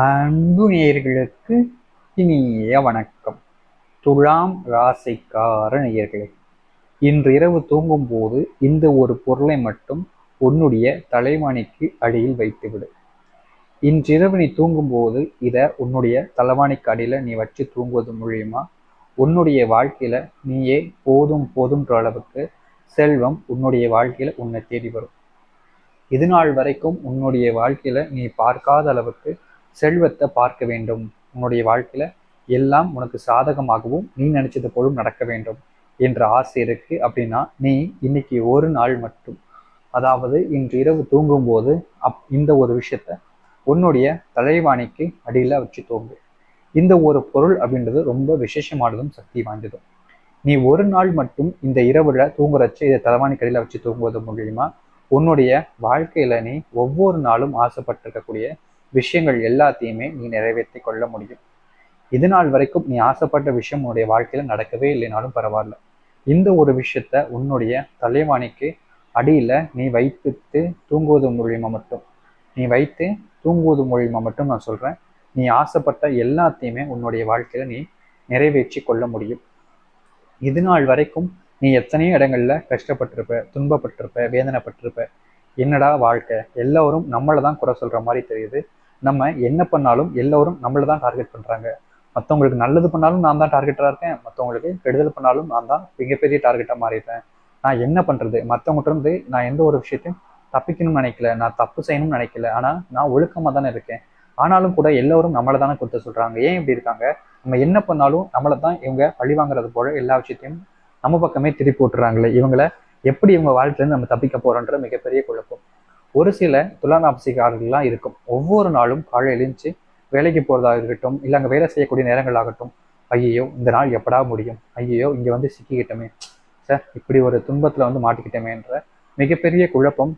அன்பு நேயர்களுக்கு இனிய வணக்கம். துலாம் ராசிக்கார நேயர்களே இன்று இரவு தூங்கும்போது இந்த ஒரு பொருளை மட்டும் உன்னுடைய தலைவாணிக்கு அடியில் வைத்துவிடு. இன்றிரவு நீ தூங்கும்போது இதை உன்னுடைய தலைவாணிக்கு அடியில் நீ வச்சு தூங்குவது மூலியமா உன்னுடைய வாழ்க்கையில நீயே போதும் போதும்ன்ற அளவுக்கு செல்வம் உன்னுடைய வாழ்க்கையில உன்னை தேடி வரும். இது நாள் வரைக்கும் உன்னுடைய வாழ்க்கையில நீ பார்க்காத அளவுக்கு செல்வத்தை பார்க்க வேண்டும். உன்னுடைய வாழ்க்கையில எல்லாம் உனக்கு சாதகமாகவும் நீ நினைச்சது போலும் நடக்க வேண்டும் என்ற ஆசை இருக்கு. அப்படின்னா நீ இன்னைக்கு ஒரு நாள் மட்டும். அதாவது இன்று இரவு தூங்கும்போது அப் இந்த ஒரு விஷயத்த உன்னுடைய தலைவாணிக்கு அடியில வச்சு தூங்கு. இந்த ஒரு பொருள் அப்படின்றது ரொம்ப விசேஷமானதும் சக்தி வாய்ந்ததும். நீ ஒரு நாள் மட்டும் இந்த இரவுல தூங்குறச்ச இதை தலைவாணிக்கு அடியில வச்சு தூங்குவது மூலியமா உன்னுடைய வாழ்க்கையில நீ ஒவ்வொரு நாளும் ஆசைப்பட்டிருக்கக்கூடிய விஷயங்கள் எல்லாத்தையுமே நீ நிறைவேற்றி கொள்ள முடியும். இது நாள் வரைக்கும் நீ ஆசைப்பட்ட விஷயம் உன்னுடைய வாழ்க்கையில் நடக்கவே இல்லைனாலும் பரவாயில்ல. இந்த ஒரு விஷயத்த உன்னுடைய தலைவாணிக்கு அடியில் நீ வைத்து தூங்குவது மூலியமா மட்டும். நீ வைத்து தூங்குவது மூலியமா மட்டும் நான் சொல்கிறேன் நீ ஆசைப்பட்ட எல்லாத்தையுமே உன்னுடைய வாழ்க்கையில் நீ நிறைவேற்றி கொள்ள முடியும். இது நாள் வரைக்கும் நீ எத்தனையோ இடங்களில் கஷ்டப்பட்டிருப்ப துன்பப்பட்டிருப்ப வேதனைப்பட்டிருப்ப. என்னடா வாழ்க்கை? எல்லோரும் நம்மளை தான் குறை சொல்கிற மாதிரி தெரியுது. நம்ம என்ன பண்ணாலும் எல்லோரும் நம்மளை தான் டார்கெட் பண்றாங்க. மற்றவங்களுக்கு நல்லது பண்ணாலும் நான் தான் டார்கெட்டாக இருக்கேன். மற்றவங்களுக்கு கெடுதல் பண்ணாலும் நான் தான் மிகப்பெரிய டார்கெட்டாக மாறிடுறேன் நான் என்ன பண்றது? மற்றவங்ககிட்ட இருந்து நான் எந்த ஒரு விஷயத்தையும் தப்பிக்கணும்னு நினைக்கல. நான் தப்பு செய்யணும்னு நினைக்கல. ஆனா நான் ஒழுக்கமாக தானே இருக்கேன். ஆனாலும் கூட எல்லோரும் நம்மளை தானே கொடுத்த சொல்றாங்க. ஏன் இப்படி இருக்காங்க? நம்ம என்ன பண்ணாலும் நம்மளை தான் இவங்க பழி வாங்குறது போல எல்லா விஷயத்தையும் நம்ம பக்கமே திருப்பி விட்டுறாங்களே இவங்கள எப்படி இவங்க வாழ்க்கையிலேருந்து நம்ம தப்பிக்க போகிறோன்ற மிகப்பெரிய குழப்பம். ஒரு சில துலாநாப்சிக்காரர்கள்லாம் இருக்கும். ஒவ்வொரு நாளும் காலை எழுந்துச்சு வேலைக்கு போகிறதா இருக்கட்டும் இல்லை அங்கே வேலை செய்யக்கூடிய நேரங்கள் ஆகட்டும் ஐயோ இந்த நாள் எப்படா முடியும்? ஐயோ இங்கே வந்து சிக்கிக்கிட்டோமே. சார் இப்படி ஒரு துன்பத்தில் வந்து மாட்டிக்கிட்டோமேன்ற மிகப்பெரிய குழப்பம்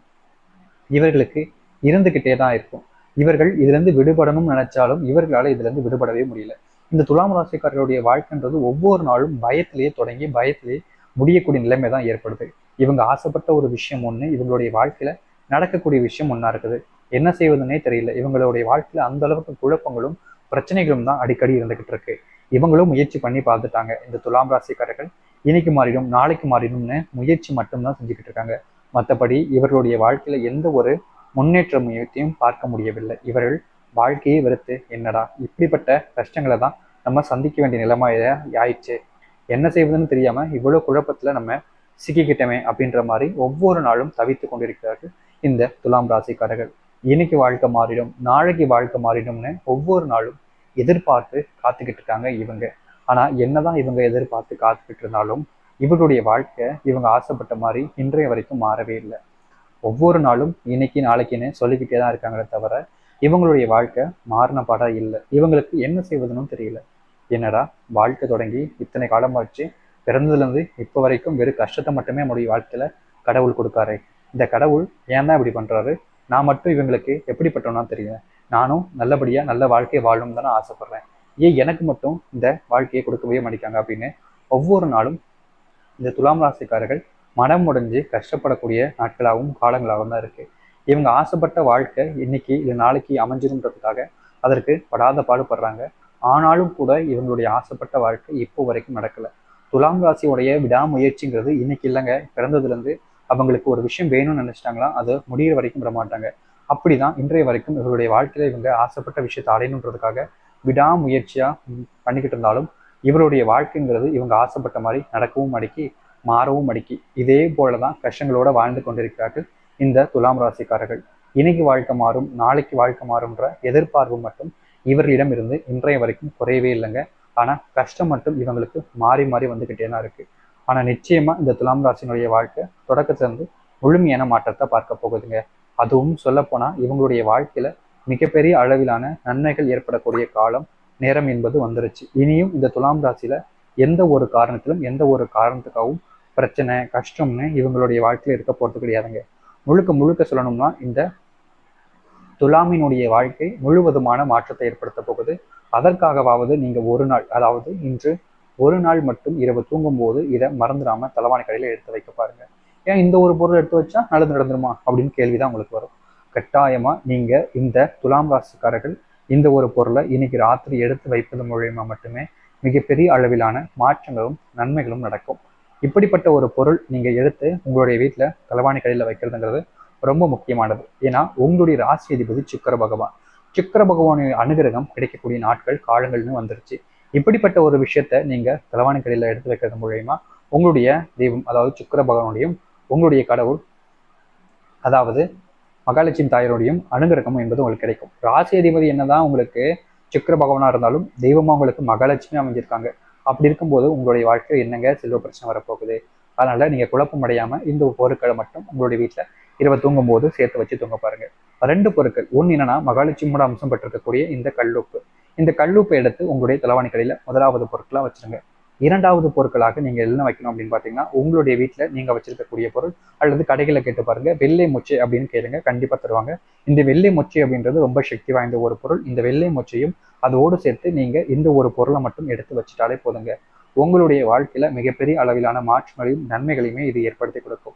இவர்களுக்கு இருந்துக்கிட்டே தான் இருக்கும். இவர்கள் இதுலேருந்து விடுபடணும்னு நினைச்சாலும் இவர்களால் இதுலேருந்து விடுபடவே முடியல. இந்த துலாம் ராசிக்காரர்களுடைய வாழ்க்கைன்றது ஒவ்வொரு நாளும் பயத்திலேயே தொடங்கி பயத்திலேயே முடியக்கூடிய நிலைமை தான் ஏற்படுது. இவங்க ஆசைப்பட்ட ஒரு விஷயம் ஒன்று இவங்களுடைய வாழ்க்கையில நடக்கக்கூடிய விஷயம் ஒன்றா இருக்குது. என்ன செய்வதுன்னே தெரியல. இவங்களுடைய வாழ்க்கையில் அந்த அளவுக்கு குழப்பங்களும் பிரச்சனைகளும் தான் அடிக்கடி இருந்துகிட்டு இருக்கு. இவங்களும் முயற்சி பண்ணி பார்த்துட்டாங்க. இந்த துலாம் ராசிக்காரர்கள் இன்னைக்கு மாறிடும் நாளைக்கு மாறிடும்னு முயற்சி மட்டும்தான் செஞ்சுக்கிட்டு இருக்காங்க. மற்றபடி இவர்களுடைய வாழ்க்கையில எந்த ஒரு முன்னேற்ற முயற்சியும் பார்க்க முடியவில்லை. இவர்கள் வாழ்க்கையை வெறுத்து என்னடா இப்படிப்பட்ட கஷ்டங்களை தான் நம்ம சந்திக்க வேண்டிய நிலைமை ஆயிடுச்சு. என்ன செய்வதுன்னு தெரியாம இவ்வளவு குழப்பத்துல நம்ம சிக்கிக்கிட்டமே அப்படின்ற மாதிரி ஒவ்வொரு நாளும் தவித்து கொண்டிருக்கிறார்கள். இந்த துலாம் ராசிக்காரர்கள். இன்னைக்கு வாழ்க்கை மாறிடும் நாளைக்கு வாழ்க்கை மாறிடும்னு ஒவ்வொரு நாளும் எதிர்பார்த்து காத்துக்கிட்டு இருக்காங்க இவங்க. ஆனா என்னதான் இவங்க எதிர்பார்த்து காத்துக்கிட்டு இருந்தாலும் இவர்களுடைய வாழ்க்கை இவங்க ஆசைப்பட்ட மாதிரி இன்றைய வரைக்கும் மாறவே இல்லை. ஒவ்வொரு நாளும் இன்னைக்கு நாளைக்குன்னு சொல்லிக்கிட்டே தான் இருக்காங்களே தவிர இவங்களுடைய வாழ்க்கை மாறின பாடா இல்லை. இவங்களுக்கு என்ன செய்வதுன்னு தெரியல. என்னடா வாழ்க்கை தொடங்கி இத்தனை காலமாச்சு பிறந்ததுலேருந்து இப்போ வரைக்கும் வெறும் கஷ்டத்தை மட்டுமே நம்முடைய வாழ்க்கையில கடவுள் கொடுக்காரு. இந்த கடவுள் ஏன் தான் இப்படி பண்றாரு? நான் மட்டும் இவங்களுக்கு எப்படிப்பட்டவனா தெரியும் நானும் நல்லபடியா நல்ல வாழ்க்கையை வாழணும்னு தான் ஆசைப்படுறேன். ஏன் எனக்கு மட்டும் இந்த வாழ்க்கையை கொடுக்கவே மாட்டேங்காங்க அப்படின்னு ஒவ்வொரு நாளும் இந்த துலாம் ராசிக்காரர்கள் மனம் உடைஞ்சு கஷ்டப்படக்கூடிய நாட்களாகவும் காலங்களாகவும் தான் இருக்கு. இவங்க ஆசைப்பட்ட வாழ்க்கை இன்னைக்கு இல்லை நாளைக்கு அமைஞ்சிருன்றதுக்காக அதற்கு படாத பாடுபடுறாங்க. ஆனாலும் கூட இவங்களுடைய ஆசைப்பட்ட வாழ்க்கை இப்போ வரைக்கும் நடக்கல. துலாம் ராசியுடைய விடாமுயற்சிங்கிறது இன்னைக்கு இல்லைங்க. பிறந்ததுலேருந்து அவங்களுக்கு ஒரு விஷயம் வேணும்னு நினைச்சிட்டாங்களா அது முடிகிற வரைக்கும் விட மாட்டாங்க அப்படிதான் இன்றைய வரைக்கும் இவருடைய வாழ்க்கையில இவங்க ஆசைப்பட்ட விஷயத்தை அடையணுன்றதுக்காக விடாமுயற்சியா பண்ணிக்கிட்டு இருந்தாலும் இவருடைய வாழ்க்கைங்கிறது இவங்க ஆசைப்பட்ட மாதிரி நடக்கவும் அடிக்கி மாறவும் அடிக்கி இதே போலதான் கஷ்டங்களோட வாழ்ந்து கொண்டிருக்கிறார்கள் இந்த துலாம் ராசிக்காரர்கள். இன்னைக்கு வாழ்க்கை மாறும் நாளைக்கு வாழ்க்கை மாறும்ன்ற எதிர்பார்ப்பு மட்டும் இவர்களிடம் இருந்து இன்றைய வரைக்கும் குறையவே இல்லைங்க. ஆனா கஷ்டம் மட்டும் இவங்களுக்கு மாறி மாறி வந்துகிட்டே தான் இருக்கு. ஆனால் நிச்சயமாக இந்த துலாம் ராசினுடைய வாழ்க்கை தொடக்கத்திலிருந்து முழுமையான மாற்றத்தை பார்க்க போகுதுங்க. அதுவும் சொல்லப்போனால் இவங்களுடைய வாழ்க்கையில் மிகப்பெரிய அளவிலான நன்மைகள் ஏற்படக்கூடிய காலம் நேரம் என்பது வந்துருச்சு. இனியும் இந்த துலாம் ராசியில் எந்த ஒரு காரணத்திலும் எந்த ஒரு காரணத்துக்காகவும் பிரச்சனை கஷ்டம்னு இவங்களுடைய வாழ்க்கையில் இருக்க போகிறது கிடையாதுங்க. முழுக்க முழுக்க சொல்லணும்னா இந்த துலாமினுடைய வாழ்க்கை முழுவதுமான மாற்றத்தை ஏற்படுத்த போகுது. அதற்காகவாவது நீங்கள் ஒரு நாள் அதாவது இன்று ஒரு நாள் மட்டும் இரவு தூங்கும்போது இதை மறந்துடாம தலவாணி கடையில் எடுத்து வைக்க பாருங்க. ஏன் இந்த ஒரு பொருள் எடுத்து வச்சா நல்லது நடந்துருமா? அப்படின்னு கேள்விதான் உங்களுக்கு வரும். கட்டாயமா நீங்க இந்த துலாம் ராசிக்காரர்கள் இந்த ஒரு பொருளை இன்னைக்கு ராத்திரி எடுத்து வைப்பது மூலயமா மட்டுமே மிகப்பெரிய அளவிலான மாற்றங்களும் நன்மைகளும் நடக்கும். இப்படிப்பட்ட ஒரு பொருள் நீங்க எடுத்து உங்களுடைய வீட்டில் தலவாணி கடையில் வைக்கிறதுங்கிறது ரொம்ப முக்கியமானது. ஏன்னா உங்களுடைய ராசி அதிபதி சுக்கர பகவான். சுக்கர பகவானுடைய அனுகிரகம் கிடைக்கக்கூடிய நாட்கள் காலங்கள்னு வந்துருச்சு. இப்படிப்பட்ட ஒரு விஷயத்த நீங்க தலைவாணி கடையில் எடுத்து வைக்கிறது மூலயமா உங்களுடைய தெய்வம் அதாவது சுக்கர பகவானுடையும் உங்களுடைய கடவுள் அதாவது மகாலட்சுமி தாயருடையும் அனுகிரகம் என்பது உங்களுக்கு கிடைக்கும். ராசி அதிபதி என்னதான் உங்களுக்கு சுக்கர பகவானா இருந்தாலும் தெய்வமா உங்களுக்கு மகாலட்சுமி அமைஞ்சிருக்காங்க. அப்படி இருக்கும்போது உங்களுடைய வாழ்க்கையில் என்னங்க செல்வ பிரச்சனை வரப்போகுது? அதனால நீங்க குழப்பம் அடையாம இந்த பொருட்களை மட்டும் உங்களுடைய வீட்டில் இரவு தூங்கும் போது சேர்த்து வச்சு தூங்க பாருங்க. ரெண்டு பொருட்கள். ஒன்று என்னன்னா மகாலட்சுமியோட அம்சம் பெற்றிருக்கக்கூடிய இந்த கல்லுப்பு. இந்த கல்லுப்பை எடுத்து உங்களுடைய தலைவாணி கடையில முதலாவது பொருட்களாக வச்சிருங்க. இரண்டாவது பொருட்களாக நீங்க என்ன வைக்கணும் அப்படின்னு பாத்தீங்கன்னா உங்களுடைய வீட்டுல நீங்க வச்சிருக்கக்கூடிய பொருள் அல்லது கடைகளை கேட்டு பாருங்க. வெள்ளை மொச்சை அப்படின்னு கேளுங்க கண்டிப்பா தருவாங்க. இந்த வெள்ளை மொச்சை அப்படின்றது ரொம்ப சக்தி வாய்ந்த ஒரு பொருள். இந்த வெள்ளை மொச்சையும் அதோடு சேர்த்து நீங்க இந்த ஒரு பொருளை மட்டும் எடுத்து வச்சுட்டாலே போதுங்க. உங்களுடைய வாழ்க்கையில மிகப்பெரிய அளவிலான மாற்றங்களையும் நன்மைகளையுமே இது ஏற்படுத்தி கொடுக்கும்.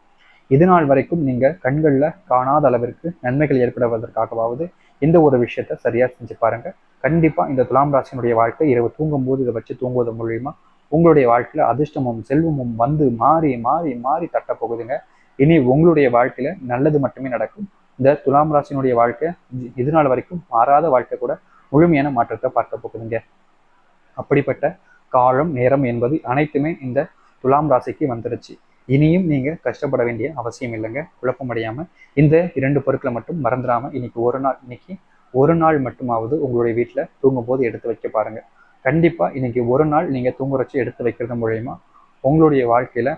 இது நாள் வரைக்கும் நீங்க கண்கள்ல காணாத அளவிற்கு நன்மைகள் ஏற்படுவதற்காகவாவது இந்த ஒரு விஷயத்த சரியா செஞ்சு பாருங்க. கண்டிப்பா இந்த துலாம் ராசியினுடைய வாழ்க்கை இரவு தூங்கும் போது இதை வச்சு தூங்குவது மூலியமா உங்களுடைய வாழ்க்கையில அதிர்ஷ்டமும் செல்வமும் வந்து மாறி மாறி மாறி தட்ட போகுதுங்க. இனி உங்களுடைய வாழ்க்கையில நல்லது மட்டுமே நடக்கும். இந்த துலாம் ராசியினுடைய வாழ்க்கை இது நாள் வரைக்கும் மாறாத வாழ்க்கை கூட முழுமையான மாற்றத்தை பார்க்க போகுதுங்க. அப்படிப்பட்ட காலம் நேரம் என்பது அனைத்துமே இந்த துலாம் ராசிக்கு வந்துருச்சு. இனியும் நீங்க கஷ்டப்பட வேண்டிய அவசியம் இல்லைங்க. குழப்பம் அடையாம இந்த இரண்டு பொருட்களை மட்டும் மறந்துடாமல் இன்னைக்கு ஒரு நாள் இன்னைக்கு ஒரு நாள் மட்டுமாவது உங்களுடைய வீட்டுல தூங்கும்போது எடுத்து வைக்க பாருங்க. கண்டிப்பா இன்னைக்கு ஒரு நாள் நீங்க தூங்குறச்சு எடுத்து வைக்கிறது மூலயமா உங்களுடைய வாழ்க்கையில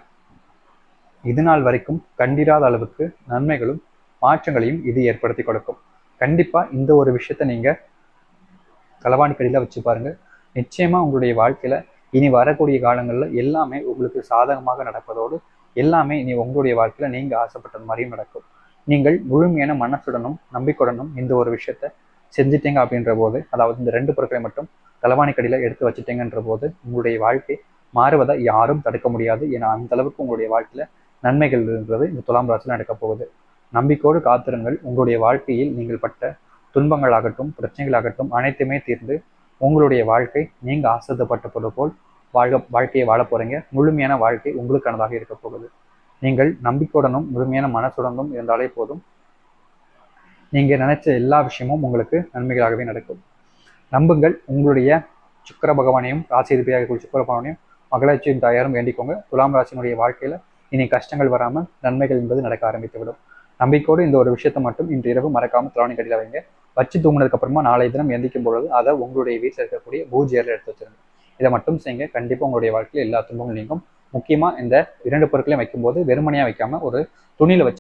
இது நாள் வரைக்கும் கண்டிராத அளவுக்கு நன்மைகளும் மாற்றங்களையும் இது ஏற்படுத்தி கொடுக்கும். கண்டிப்பா இந்த ஒரு விஷயத்த நீங்க களவாணிக்கடியில் வச்சு பாருங்க. நிச்சயமா உங்களுடைய வாழ்க்கையில இனி வரக்கூடிய காலங்கள்ல எல்லாமே உங்களுக்கு சாதகமாக நடப்பதோடு எல்லாமே நீ உங்களுடைய வாழ்க்கையில நீங்க ஆசைப்பட்டது மாதிரியும் நடக்கும். நீங்கள் முழுமையான மனசுடனும் நம்பிக்கையுடனும் இந்த ஒரு விஷயத்த செஞ்சிட்டீங்க அப்படின்ற போது அதாவது இந்த ரெண்டு பொருட்களை மட்டும் தலவாணி கடியில எடுத்து வச்சுட்டீங்கன்ற போது உங்களுடைய வாழ்க்கை மாறுவதை யாரும் தடுக்க முடியாது. ஏன்னா அந்த அளவுக்கு உங்களுடைய வாழ்க்கையில நன்மைகள் இருந்தது இந்த துலாம் ராசியில் நடக்க போகுது. நம்பிக்கையோடு காத்திருங்கள். உங்களுடைய வாழ்க்கையில் நீங்கள் பட்ட துன்பங்களாகட்டும் பிரச்சனைகளாகட்டும் அனைத்துமே தீர்ந்து உங்களுடைய வாழ்க்கை நீங்க ஆசைப்பட்டது போல் வாழ்க வாழ்க்கையை வாழ போறீங்க. முழுமையான வாழ்க்கை உங்களுக்கானதாக இருக்க போகுது. நீங்கள் நம்பிக்கையுடனும் முழுமையான மனசுடனும் இருந்தாலே போதும். நீங்க நினைச்ச எல்லா விஷயமும் உங்களுக்கு நன்மைகளாகவே நடக்கும். நம்புங்கள் உங்களுடைய சுக்கர பகவானையும் ராசி அதிபதியாக கூடிய சுக்கர பகவானையும் மகளாட்சியும் தாயாரும் வேண்டிக்கோங்க. துலாம் ராசினுடைய வாழ்க்கையில இனி கஷ்டங்கள் வராமல் நன்மைகள் என்பது நடக்க ஆரம்பித்துவிடும். நம்பிக்கையோடு இந்த ஒரு விஷயத்தை மட்டும் இன்று இரவு மறக்காம திராவணி கடையில் வைங்க. வச்சு தூங்கினதுக்கு அப்புறமா நாளை தினம் எந்திக்கும் பொழுது அதை உங்களுடைய வீட்டில் இருக்கக்கூடிய பூஜையில் எடுத்து வச்சிருங்க. இதை மட்டும் செய்யுங்க. கண்டிப்பாக உங்களுடைய வாழ்க்கையில் எல்லா துன்பங்களும் நீங்கும். முக்கியமாக இந்த இரண்டு பொருட்களையும் வைக்கும்போது வெறுமனையாக வைக்காம ஒரு துணியில் வச்சு